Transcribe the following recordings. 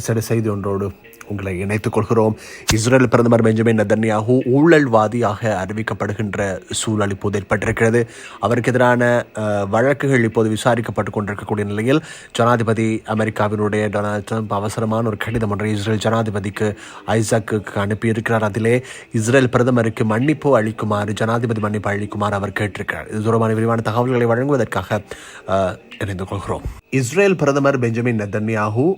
விசேட செய்தி ஒன்றோடு உங்களை இணைத்துக் கொள்கிறோம். இஸ்ரேல் பிரதமர் பெஞ்சமின் நதன்யாகு ஊழல்வாதியாக அறிவிக்கப்படுகின்ற சூழல் இப்போது ஏற்பட்டிருக்கிறது. அவருக்கு எதிரான வழக்குகள் இப்போது விசாரிக்கப்பட்டு கொண்டிருக்கக்கூடிய நிலையில் ஜனாதிபதி அமெரிக்காவினுடைய டொனால்ட் ட்ரம்ப் அவசரமான ஒரு கடிதம் ஒன்றை இஸ்ரேல் ஜனாதிபதிக்கு ஐசாக்குக்கு அனுப்பியிருக்கிறார். அதிலே இஸ்ரேல் பிரதமருக்கு மன்னிப்பு அளிக்குமாறு ஜனாதிபதி மன்னிப்பு அளிக்குமாறு அவர் கேட்டிருக்கிறார். இது தொடர்பான விரிவான தகவல்களை வழங்குவதற்காக இணைந்து கொள்கிறோம். இஸ்ரேல் பிரதமர் பெஞ்சமின் நதன்யாகு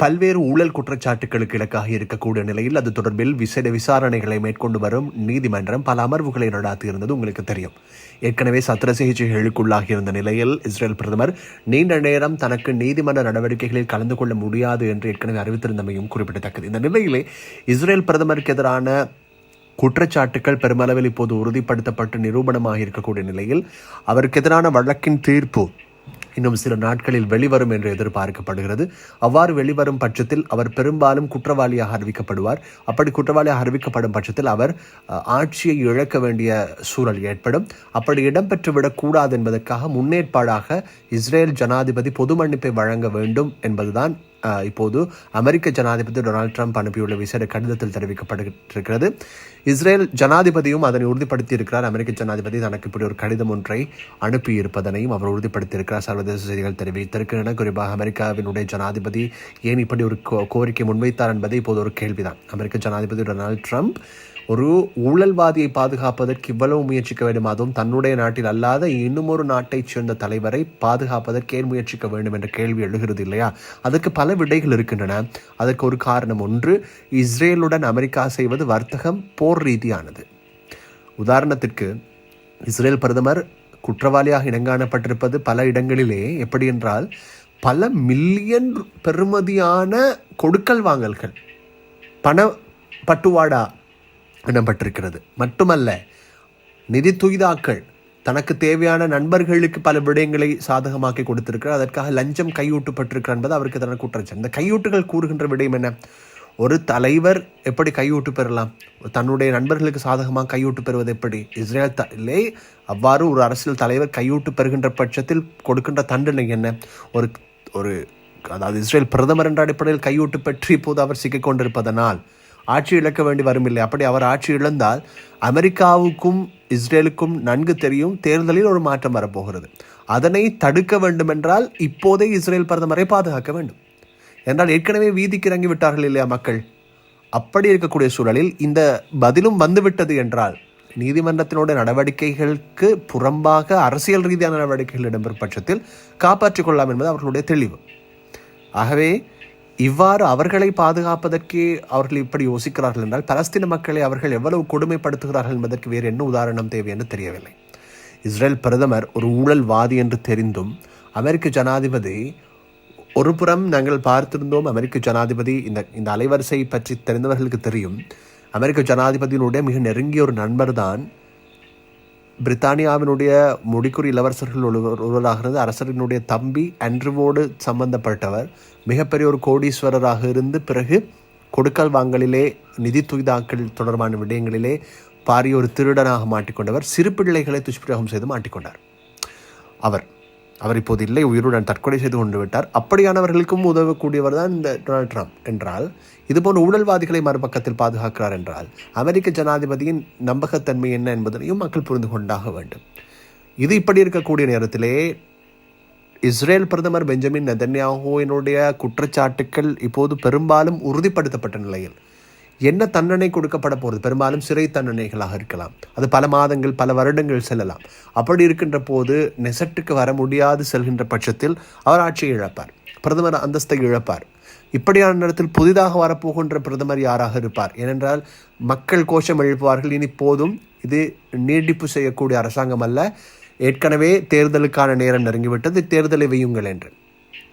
பல்வேறு ஊழல் குற்றச்சாட்டுகளுக்கு இலக்காக இருக்கக்கூடிய நிலையில் அது தொடர்பில் விசேட விசாரணைகளை மேற்கொண்டு வரும் நீதிமன்றம் பல அமர்வுகளை நடாத்தியிருந்தது உங்களுக்கு தெரியும். ஏற்கனவே சத்திர சிகிச்சைகளுக்குள்ளாகி இருந்த நிலையில் இஸ்ரேல் பிரதமர் நீண்ட நேரம் தனக்கு நீதிமன்ற நடவடிக்கைகளில் கலந்து கொள்ள முடியாது என்று ஏற்கனவே அறிவித்திருந்தமையும் குறிப்பிடத்தக்கது. இந்த நிலையிலே இஸ்ரேல் பிரதமருக்கு எதிரான குற்றச்சாட்டுகள் பெருமளவில் இப்போது உறுதிப்படுத்தப்பட்டு நிரூபணமாக இருக்கக்கூடிய நிலையில் அவருக்கு எதிரான வழக்கின் தீர்ப்பு இன்னும் சில நாட்களில் வெளிவரும் என்று எதிர்பார்க்கப்படுகிறது. அவ்வாறு வெளிவரும் பட்சத்தில் அவர் பெரும்பாலும் குற்றவாளியாக அறிவிக்கப்படுவார். அப்படி குற்றவாளியாக அறிவிக்கப்படும் பட்சத்தில் அவர் அஹ், ஆட்சியை இழக்க வேண்டிய சூழல் ஏற்படும். அப்படி இடம்பெற்றுவிடக் கூடாது என்பதற்காக முன்னேற்பாடாக இஸ்ரேல் ஜனாதிபதி பொது மன்னிப்பை வழங்க வேண்டும் என்பதுதான் இப்போது அமெரிக்க ஜனாதிபதி டொனால்ட் ட்ரம்ப் அனுப்பியுள்ள விசேட கடிதத்தில் தெரிவிக்கப்பட்டிருக்கிறது. இஸ்ரேல் ஜனாதிபதியும் அதனை உறுதிப்படுத்தி இருக்கிறார் அமெரிக்க ஜனாதிபதி தனக்கு இப்படி ஒரு கடிதம் ஒன்றை அனுப்பியிருப்பதனையும் அவர் உறுதிப்படுத்தியிருக்கிறார். சர்வதேச செய்திகள் தெரிவித்திருக்கின்றன குறிப்பாக அமெரிக்காவினுடைய ஜனாதிபதி ஏன் இப்படி ஒரு கோ- கோரிக்கை முன்வைத்தார் என்பது இப்போது ஒரு கேள்விதான். அமெரிக்க ஜனாதிபதி டொனால்ட் ட்ரம்ப் ஒரு ஊழல்வாதியை பாதுகாப்பதற்கு இவ்வளவு முயற்சிக்க வேண்டும். அதுவும் தன்னுடைய நாட்டில் அல்லாத இன்னும் ஒரு நாட்டைச் சேர்ந்த தலைவரை பாதுகாப்பதற்கு ஏன் முயற்சிக்க வேண்டும் என்ற கேள்வி எழுகிறது இல்லையா? அதற்கு பல விடைகள் இருக்கின்றன. அதற்கு ஒரு காரணம் ஒன்று இஸ்ரேலுடன் அமெரிக்கா செய்வது வர்த்தகம் போர் ரீதியானது. உதாரணத்திற்கு இஸ்ரேல் பிரதமர் குற்றவாளியாக இனங்காணப்பட்டிருப்பது பல இடங்களிலே எப்படி என்றால் பல மில்லியன் பெறுமதியான கொடுக்கல் வாங்கல்கள் பண பட்டுவாடா இடம்பெற்றிருக்கிறது மட்டுமல்ல நிதி துய்தாக்கள் தனக்கு தேவையான நண்பர்களுக்கு பல விடயங்களை சாதகமாக்கி கொடுத்திருக்கிறார். அதற்காக லஞ்சம் கையூட்டப்பட்டிருக்கிறார் என்பது அவருக்கு எதிரான குற்றச்சாட்டு. இந்த கையூட்டுகள் கூறுகின்ற விடயம் என்ன? ஒரு தலைவர் எப்படி கையூட்டு பெறலாம்? தன்னுடைய நண்பர்களுக்கு சாதகமாக கையூட்டு பெறுவது எப்படி? இஸ்ரேல் தலே அவ்வாறு ஒரு அரசியல் தலைவர் கையூட்டு பெறுகின்ற பட்சத்தில் கொடுக்கின்ற தண்டனை என்ன? ஒரு ஒரு அதாவது இஸ்ரேல் பிரதமர் என்ற அடிப்படையில் கையூட்டு பெற்று இப்போது அவர் சிக்கிக்கொண்டிருப்பதனால் ஆட்சி இழக்க வேண்டி வரும் இல்லை அப்படி அவர் ஆட்சி இழந்தால் அமெரிக்காவுக்கும் இஸ்ரேலுக்கும் நன்கு தெரியும் தேர்தலில் ஒரு மாற்றம் வரப்போகிறது. அதனை தடுக்க வேண்டுமென்றால் இப்போதே இஸ்ரேல் பிரதமரை பாதுகாக்க வேண்டும். என்றால் ஏற்கனவே வீதிக்கு இறங்கி விட்டார்கள் இல்லையா மக்கள்? அப்படி இருக்கக்கூடிய சூழலில் இந்த பதிலும் வந்துவிட்டது என்றால் நீதிமன்றத்தினுடைய நடவடிக்கைகளுக்கு புறம்பாக அரசியல் ரீதியான நடவடிக்கைகள் இடம்பெறும் பட்சத்தில் காப்பாற்றிக் கொள்ளலாம் என்பது அவர்களுடைய தெளிவு. ஆகவே இவ்வாறு அவர்களை பாதுகாப்பதற்கே அவர்கள் இப்படி யோசிக்கிறார்கள் என்றால் பலஸ்தீன மக்களை அவர்கள் எவ்வளவு கொடுமைப்படுத்துகிறார்கள் என்பதற்கு வேறு என்ன உதாரணம் தேவை என்று தெரியவில்லை. இஸ்ரேல் பிரதமர் ஒரு ஊழல்வாதி என்று தெரிந்தும் அமெரிக்க ஜனாதிபதி ஒரு புறம் நாங்கள் பார்த்திருந்தோம் அமெரிக்க ஜனாதிபதி இந்த இந்த அலைவரிசை பற்றி தெரிந்தவர்களுக்கு தெரியும். அமெரிக்க ஜனாதிபதியினுடைய மிக நெருங்கிய ஒரு நண்பர் தான் பிரித்தானியாவினுடைய முடிக்குறி இளவரசர்கள் ஒருவர் ஒருவராக இருந்து அரசரினுடைய தம்பி அன்றுவோடு சம்பந்தப்பட்டவர். மிகப்பெரிய ஒரு கோடீஸ்வரராக இருந்து பிறகு கொடுக்கல் வாங்கலிலே நிதி துய்தாக்கள் தொடர்பான விடயங்களிலே பாரிய ஒரு திருடனாக மாட்டிக்கொண்டவர். சிறு பிள்ளைகளை துஷ்பிரயோகம் செய்து மாட்டிக்கொண்டார். அவர் அவர் இப்போது இல்லை உயிருடன் தற்கொலை செய்து கொண்டு விட்டார். அப்படியானவர்களுக்கும் உதவக்கூடியவர் தான் இந்த டொனால்ட் ட்ரம்ப் என்றால் இதுபோன்ற ஊழல்வாதிகளை மறுபக்கத்தில் பாதுகாக்கிறார் என்றால் அமெரிக்க ஜனாதிபதியின் நம்பகத்தன்மை என்ன என்பதனையும் மக்கள் புரிந்து கொண்டாக வேண்டும். இது இப்படி இருக்கக்கூடிய நேரத்திலே இஸ்ரேல் பிரதமர் பெஞ்சமின் நெதன்யாஹுவினுடைய குற்றச்சாட்டுக்கள் இப்போது பெரும்பாலும் உறுதிப்படுத்தப்பட்ட நிலையில் என்ன தண்டனை கொடுக்கப்பட போகிறது பெரும்பாலும் சிறை தண்டனைகளாக இருக்கலாம். அது பல மாதங்கள் பல வருடங்கள் செல்லலாம். அப்படி இருக்கின்ற போது நெசட்டுக்கு வர முடியாது செல்கின்ற பட்சத்தில் அவர் ஆட்சியை இழப்பார். பிரதமர் அந்தஸ்தை இழப்பார். இப்படியான நேரத்தில் புதிதாக வரப்போகின்ற பிரதமர் யாராக இருப்பார்? ஏனென்றால் மக்கள் கோஷம் எழுப்புவார்கள் இனி போதும். இது நீட்டிப்பு செய்யக்கூடிய அரசாங்கம் அல்ல. ஏற்கனவே தேர்தலுக்கான நேரம் நெருங்கிவிட்டது. தேர்தலை வையுங்கள் என்று.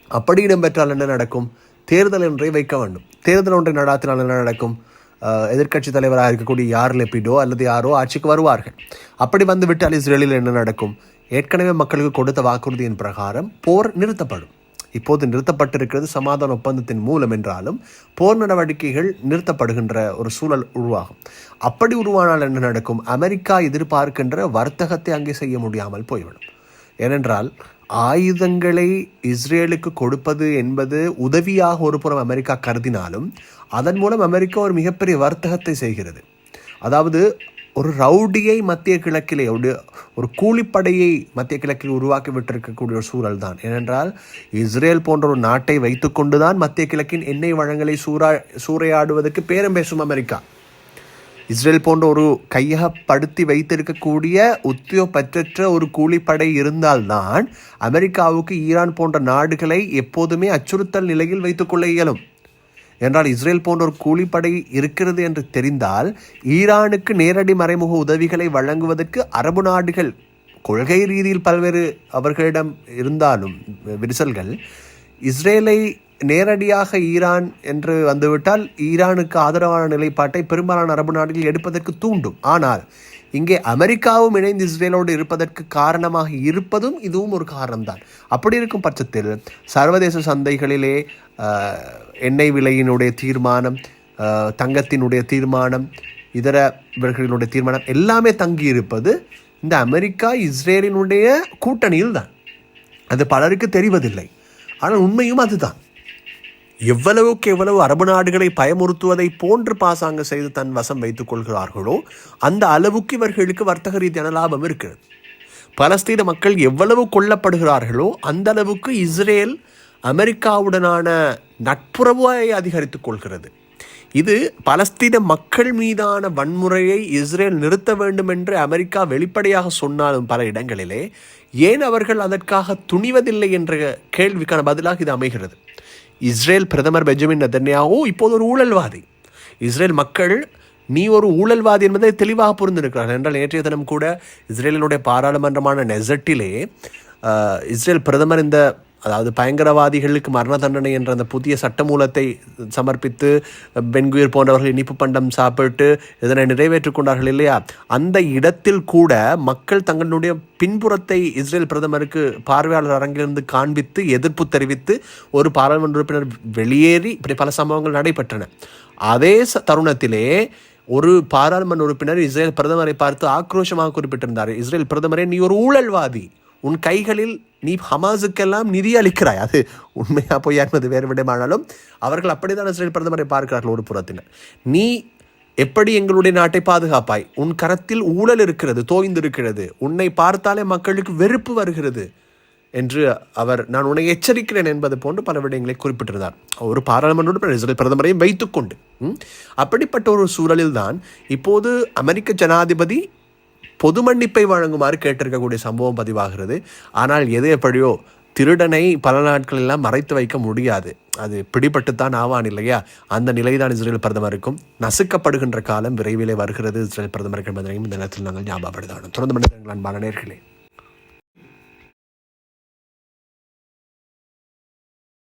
அப்படி இடம்பெற்றால் என்ன நடக்கும்? தேர்தல் ஒன்றை வைக்க வேண்டும். தேர்தல் ஒன்றை நடாத்தினால் என்ன நடக்கும்? எதிர்க்கட்சி தலைவராக இருக்கக்கூடிய யார் லெப்பிடோ அல்லது யாரோ ஆட்சிக்கு வருவார்கள். அப்படி வந்துவிட்டால் இஸ்ரேலில் என்ன நடக்கும்? ஏற்கனவே மக்களுக்கு கொடுத்த வாக்குறுதியின் பிரகாரம் போர் நிறுத்தப்படும். இப்போது நிறுத்தப்பட்டிருக்கிறது சமாதான ஒப்பந்தத்தின் மூலம் என்றாலும் போர் நடவடிக்கைகள் நிறுத்தப்படுகின்ற ஒரு சூழல் உருவாகும். அப்படி உருவானால் என்ன நடக்கும்? அமெரிக்கா எதிர்பார்க்கின்ற வர்த்தகத்தை அங்கே செய்ய முடியாமல் போய்விடும். ஏனென்றால் ஆயுதங்களை இஸ்ரேலுக்கு கொடுப்பது என்பது உதவியாக ஒரு புறம் அமெரிக்கா கருதினாலும் அதன் மூலம் அமெரிக்கா ஒரு மிகப்பெரிய வர்த்தகத்தை செய்கிறது. அதாவது ஒரு ரவுடியை மத்திய கிழக்கிலே ஒரு ஒரு கூலிப்படையை மத்திய கிழக்கில் உருவாக்கி விட்டிருக்கக்கூடிய ஒரு சூழல் தான். ஏனென்றால் இஸ்ரேல் போன்ற ஒரு நாட்டை வைத்துக்கொண்டு தான் மத்திய கிழக்கின் எண்ணெய் வளங்களை சூறா சூறையாடுவதற்கு பேரம் பேசும் அமெரிக்கா. இஸ்ரேல் போன்ற ஒரு கையகப்படுத்தி வைத்திருக்கக்கூடிய உத்தியோகப்பற்ற ஒரு கூலிப்படை இருந்தால்தான் அமெரிக்காவுக்கு ஈரான் போன்ற நாடுகளை எப்போதுமே அச்சுறுத்தல் நிலையில் வைத்துக்கொள்ள இயலும். என்றால் இஸ்ரேல் போன்ற ஒரு கூலிப்படை இருக்கிறது என்று தெரிந்தால் ஈரானுக்கு நேரடி மறைமுக உதவிகளை வழங்குவதற்கு அரபு நாடுகள் கொள்கை ரீதியில் பல்வேறு அவர்களிடம் இருந்தாலும் விரிசல்கள் இஸ்ரேலை நேரடியாக ஈரான் என்று வந்துவிட்டால் ஈரானுக்கு ஆதரவான நிலைப்பாட்டை பெரும்பாலான அரபு நாடுகள் எடுப்பதற்கு தூண்டும். ஆனால் இங்கே அமெரிக்காவும் இணைந்து இஸ்ரேலோடு இருப்பதற்கு காரணமாக இருப்பதும் இதுவும் ஒரு காரணம்தான். அப்படி இருக்கும் பட்சத்தில் சர்வதேச சந்தைகளிலே எண்ணெய் விலையினுடைய தீர்மானம் தங்கத்தினுடைய தீர்மானம் இதர இவர்களுடைய தீர்மானம் எல்லாமே தங்கி இருப்பது இந்த அமெரிக்கா இஸ்ரேலினுடைய கூட்டணியில் தான் அது பலருக்கு தெரிவதில்லை. ஆனால் உண்மையும் அதுதான். எவ்வளவுக்கு எவ்வளவு அரபு நாடுகளை பயமுறுத்துவதை போன்று பாசாங்க செய்து தன் வசம் வைத்துக் கொள்கிறார்களோ அந்த அளவுக்கு இவர்களுக்கு வர்த்தக ரீதியான லாபம் இருக்கிறது. பலஸ்தீன மக்கள் எவ்வளவு கொல்லப்படுகிறார்களோ அந்த அளவுக்கு இஸ்ரேல் அமெரிக்காவுடனான நட்புறவை அதிகரித்துக் கொள்கிறது. இது பலஸ்தீன மக்கள் மீதான வன்முறையை இஸ்ரேல் நிறுத்த வேண்டும் என்று அமெரிக்கா வெளிப்படையாக சொன்னாலும் பல இடங்களிலே ஏன் அவர்கள் அதற்காக துணிவதில்லை என்ற கேள்விக்கான பதிலாக இது அமைகிறது? இஸ்ரேல் பிரதமர் பெஞ்சமின் நெதன்யாஹூ இப்போது ஒரு ஊழல்வாதி. இஸ்ரேல் மக்கள் நீ ஒரு ஊழல்வாதி என்பதை தெளிவாக புரிந்திருக்கிறார் என்றால் நேற்றைய தினம் கூட இஸ்ரேலினுடைய பாராளுமன்றமான நெசட்டிலே இஸ்ரேல் பிரதமர் இந்த அதாவது பயங்கரவாதிகளுக்கு மரண தண்டனை என்ற அந்த புதிய சட்டமூலத்தை சமர்ப்பித்து பென்குயிர் போன்றவர்கள் இனிப்பு பண்டம் சாப்பிட்டு இதனை நிறைவேற்றிக் கொண்டார்கள் இல்லையா? அந்த இடத்தில் கூட மக்கள் தங்களுடைய பின்புறத்தை இஸ்ரேல் பிரதமருக்கு பார்வையாளர் அரங்கிலிருந்து காண்பித்து எதிர்ப்பு தெரிவித்து ஒரு பாராளுமன்ற உறுப்பினர் வெளியேறி இப்படி பல சம்பவங்கள் நடைபெற்றன. அதே ச- தருணத்திலே ஒரு பாராளுமன்ற உறுப்பினர் இஸ்ரேல் பிரதமரை பார்த்து ஆக்ரோஷமாக குறிப்பிட்டிருந்தார். இஸ்ரேல் பிரதமரே நீ ஒரு ஊழல்வாதி. உன் கைகளில் நீ ஹமாஸுக்கெல்லாம் நிதி அளிக்கிறாய். அது உண்மையா பொய்யா என்பது வேறு விடமானாலும் அவர்கள் அப்படித்தான் இஸ்ரேல் பிரதமரை பார்க்கிறார்கள் ஒரு புறத்தினர். நீ எப்படி எங்களுடைய நாட்டை பாதுகாப்பாய்? உன் கரத்தில் ஊழல் இருக்கிறது தோய்ந்திருக்கிறது உன்னை பார்த்தாலே மக்களுக்கு வெறுப்பு வருகிறது என்று அவர் நான் உன்னை எச்சரிக்கிறேன் என்பது போன்று பல விடயங்களை குறிப்பிட்டிருந்தார். ஒரு பாராளுமன்ற இஸ்ரேல் பிரதமரையும் வைத்துக்கொண்டு. அப்படிப்பட்ட ஒரு சூழலில் தான் இப்போது அமெரிக்க ஜனாதிபதி பொது மன்னிப்பை வழங்குமாறு கேட்டிருக்கக்கூடிய சம்பவம் பதிவாகிறது. ஆனால் எது எப்படியோ திருடனை பல நாட்கள் எல்லாம் மறைத்து வைக்க முடியாது. அது பிடிபட்டுத்தான் ஆவான் இல்லையா? அந்த நிலைதான் இஸ்ரேல் பிரதமருக்கும் நசுக்கப்படுகின்ற காலம் விரைவிலே வருகிறது. இஸ்ரேல் பிரதமருக்கு என்பதனையும் இந்த நேரத்தில் நாங்கள் ஞாபகப்படுத்தணும். தொடர்ந்து மனிதர்கள் அன்பான நேர்களே.